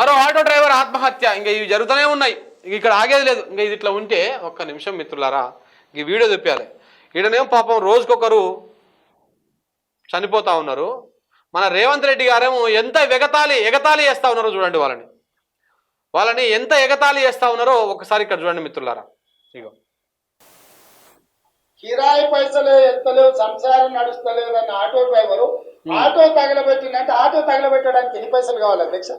మరో auto driver ఆత్మహత్య. ఇంకా ఇవి జరుగుతూనే ఉన్నాయి. ఇంక ఇక్కడ ఆగేది లేదు. ఇంకా ఇది ఇట్లా ఉంటే ఒక్క నిమిషం మిత్రులారా ఈ వీడియో చెప్పాలి ఈడనేమో పాపం రోజుకొకరు చనిపోతా ఉన్నారు. మన రేవంత్ రెడ్డి గారేమో ఎంత ఎగతాళి ఎగతాళి చేస్తా ఉన్నారో చూడండి వాళ్ళని. వాళ్ళని ఎంత ఎగతాళి చేస్తా ఉన్నారో ఒకసారి ఇక్కడ చూడండి మిత్రులారా. ఇగో. కిరాయి పైసలు ఎత్తలేవు సంసారం నడుస్తలేదు అన్న ఆటో డ్రైవరు. ఆటో తగలబెట్టిందంటే ఆటో తగలబెట్టడానికి ఎన్ని పైసలు కావాలి అధ్యక్ష?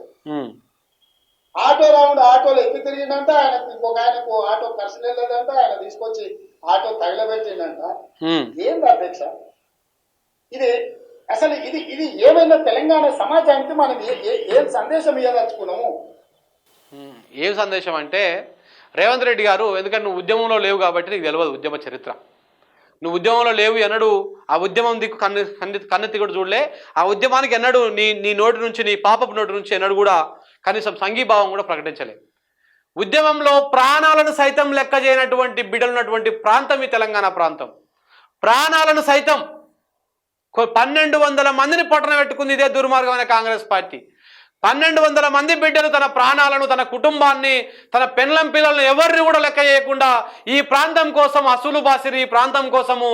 ఆటో రౌండ్ ఆటోలో ఎక్కి తిరిగిందంట ఆయన ఇంకొక ఆయనకు ఆటో ఖర్చు లేదంట ఆయన తీసుకొచ్చి ఆటో తగలబెట్టిందంట. ఏంది అధ్యక్ష? ఇది అసలు ఇది ఇది ఏమైనా తెలంగాణ సమాజానికి మనం ఏ- సందేశం ఇవ్వదలుచుకున్నాము ఏం సందేశం అంటే రేవంత్ రెడ్డి గారు ఎందుకంటే నువ్వు ఉద్యమంలో లేవు కాబట్టి నీకు తెలియదు ఉద్యమ చరిత్ర. నువ్వు ఉద్యమంలో లేవు ఎన్నడూ ఆ ఉద్యమం దిక్కు కన్ను కన్ను కన్నెత్తి కూడా చూడలే. ఆ ఉద్యమానికి ఎన్నడూ నీ నీ నోటి నుంచి నీ పాపపు నోటి నుంచి ఎన్నడూ కూడా కనీసం సంఘీభావం కూడా ప్రకటించలేదు. ఉద్యమంలో ప్రాణాలను సైతం లెక్క చేయనటువంటి బిడలున్నటువంటి ప్రాంతం ఈ తెలంగాణ ప్రాంతం. ప్రాణాలను సైతం పన్నెండు వందల మందిని పట్టణ పెట్టుకుంది ఇదే దుర్మార్గమైన కాంగ్రెస్ పార్టీ. పన్నెండు వందల మంది బిడ్డలు తన ప్రాణాలను తన కుటుంబాన్ని తన పెన్లం పిల్లలను ఎవరిని కూడా లెక్క చేయకుండా ఈ ప్రాంతం కోసం అసూలు బాసిరి ఈ ప్రాంతం కోసము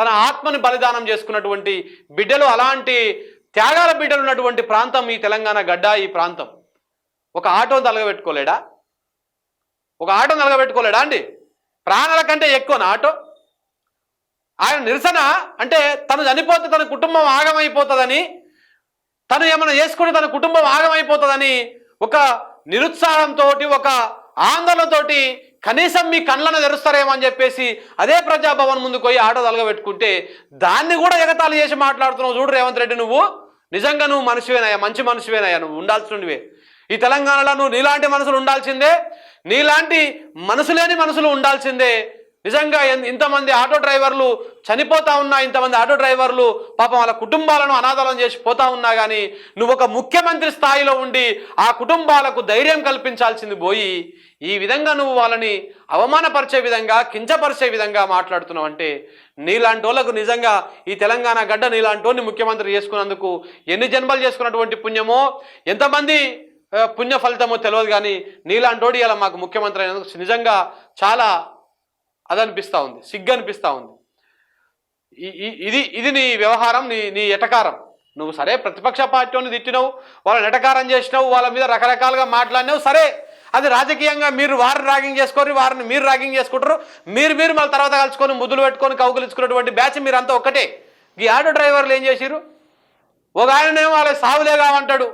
తన ఆత్మని బలిదానం చేసుకున్నటువంటి బిడ్డలు అలాంటి త్యాగాల బిడ్డలు ఉన్నటువంటి ప్రాంతం ఈ తెలంగాణ గడ్డ ఈ ప్రాంతం. ఒక ఆటోని తలగబెట్టుకోలేడా? ఒక ఆటోని తలగబెట్టుకోలేడా అండి? ప్రాణాల కంటే ఎక్కువ ఆటో? ఆయన నిరసన అంటే తను చనిపోతే తన కుటుంబం ఆగమైపోతుందని తను ఏమైనా చేసుకుంటే తన కుటుంబం ఆగమైపోతుందని ఒక నిరుత్సాహంతో ఒక ఆందోళనతోటి కనీసం మీ కళ్ళను తెరుస్తారేమో అని చెప్పేసి అదే ప్రజాభవన్ ముందుకు పోయి ఆటో తలగబెట్టుకుంటే దాన్ని కూడా ఎగతాళి చేసి మాట్లాడుతున్నావు చూడు రేవంత్ రెడ్డి నువ్వు. నిజంగా నువ్వు మనిషివేనయ్యా మంచి మనిషివేనయ్యా నువ్వు ఉండాల్సినవే ఈ తెలంగాణలో నువ్వు నీలాంటి మనసులు ఉండాల్సిందే నీలాంటి మనసు లేని మనసులు ఉండాల్సిందే. నిజంగా ఇంతమంది ఆటో డ్రైవర్లు చనిపోతా ఉన్నా ఇంతమంది ఆటో డ్రైవర్లు పాపం వాళ్ళ కుటుంబాలను అనాథాలను చేసి పోతా ఉన్నా కానీ నువ్వు ఒక ముఖ్యమంత్రి స్థాయిలో ఉండి ఆ కుటుంబాలకు ధైర్యం కల్పించాల్సింది పోయి ఈ విధంగా నువ్వు వాళ్ళని అవమానపరిచే విధంగా కించపరిచే విధంగా మాట్లాడుతున్నావు అంటే నీలాంటి వాళ్ళకు నిజంగా ఈ తెలంగాణ గడ్డ నీలాంటి ముఖ్యమంత్రి చేసుకున్నందుకు ఎన్ని జన్మలు చేసుకున్నటువంటి పుణ్యమో ఎంతమంది పుణ్య ఫలితమో తెలియదు కానీ నీలాంటోడి ఇలా మాకు ముఖ్యమంత్రి అయినందుకు నిజంగా చాలా అదనిపిస్తూ ఉంది సిగ్గు అనిపిస్తూ ఉంది ఇది ఇది నీ వ్యవహారం నీ నీ ఎటకారం. నువ్వు సరే ప్రతిపక్ష పార్టీని తిట్టినావు వాళ్ళని ఎటకారం చేసినావు వాళ్ళ మీద రకరకాలుగా మాట్లాడినావు సరే. అది రాజకీయంగా మీరు వారిని ర్యాగింగ్ చేసుకోరు వారిని మీరు ర్యాగింగ్ చేసుకుంటారు. మీరు మీరు మళ్ళీ తర్వాత కలుసుకొని ముద్దులు పెట్టుకొని కౌగులించుకున్నటువంటి బ్యాచ్ మీరంతా ఒక్కటే. ఈ ఆటో డ్రైవర్లు ఏం చేసిరు ఒక ఆయననేమో వాళ్ళ సావులే కావంటాడు.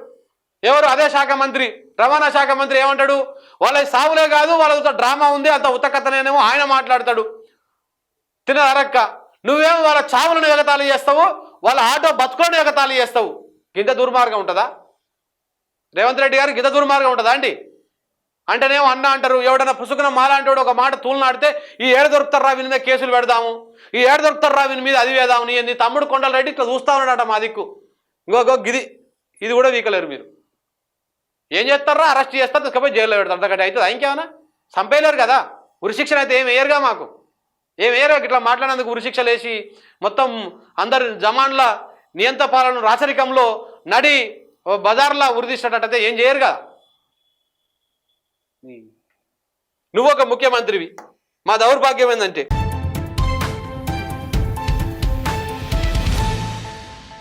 ఎవరు అదే శాఖ మంత్రి? రవాణా శాఖ మంత్రి ఏమంటాడు? వాళ్ళ సావులే కాదు వాళ్ళ డ్రామా ఉంది అంత ఉతకతనేమో ఆయన మాట్లాడతాడు. తినరక్క నువ్వేమో వాళ్ళ చావులను ఎగతాళి చేస్తావు? వాళ్ళ ఆటో బతుకులను ఎగతాళి చేస్తావు? గింత దుర్మార్గం ఉంటుందా? రేవంత్ రెడ్డి గారు గింత దుర్మార్గం ఉంటుందా అండి? అంటేనేమో అన్న అంటారు ఎవడన్నా పుసుకున మాలాంటోడు ఒక మాట తూలనాడితే ఈ ఏడు దొరుకుతారా వీని మీద కేసులు పెడదాము? ఈ ఏడు దొరుకుతారా వీని మీద అది వేదాము? నీ నీ తమ్ముడు కొండల రెడ్డి ఇట్లా చూస్తా ఉన్నాడట మా దిక్కు. ఇంకో గిది ఇది కూడా వీకలేరు మీరు. ఏం చేస్తారా? అరెస్ట్ చేస్తారు తీసుకపోయి జైల్లో పెడతారు అంతకంటే అవుతుందా? ఇంకేమన్నా? చంపేయలేరు కదా. ఉరిశిక్షణ అయితే ఏం వేయరుగా మాకు? ఏం వేయరు? ఇట్లా మాట్లాడేందుకు ఉరిశిక్షలు వేసి మొత్తం అందరు జమాన్ల నియంత పాలన రాచరికంలో నడి బజార్లా ఉరిదీసినట్టయితే ఏం చేయరు కదా నువ్వు ఒక ముఖ్యమంత్రివి. మా దౌర్భాగ్యం ఏంటంటే